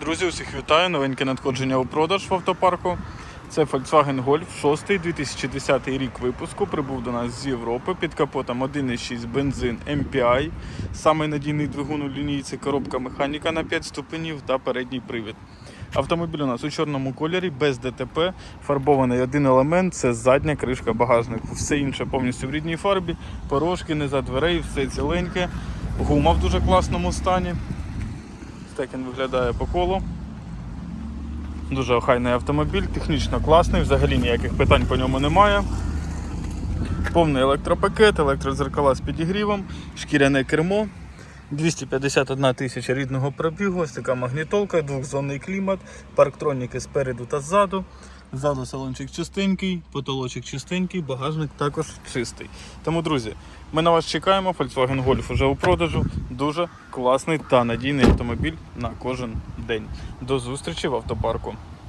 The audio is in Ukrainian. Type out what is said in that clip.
Друзі, усіх вітаю. Новеньке надходження у продаж в автопарку. Це Volkswagen Golf 6 2010 рік випуску. Прибув до нас з Європи під капотом 1,6 бензин MPI. Самий надійний двигун у лінійці, коробка механіка на 5 ступенів та передній привід. Автомобіль у нас у чорному кольорі, без ДТП, фарбований один елемент це задня кришка багажнику. Все інше повністю в рідній фарбі, порожки, низа дверей, все ціленьке. Гума в дуже класному стані. Так він виглядає по колу. Дуже охайний автомобіль, технічно класний, взагалі ніяких питань по ньому немає. Повний електропакет, електрозеркала з підігрівом, шкіряне кермо, 251 тисяча рідного пробігу, ось така магнітолка, двохзонний клімат, парктроніки спереду та ззаду. Ззаду салончик чистенький, потолочок чистенький, багажник також чистий. Тому, друзі, ми на вас чекаємо. Volkswagen Golf уже у продажу. Дуже класний та надійний автомобіль на кожен день. До зустрічі в автопарку.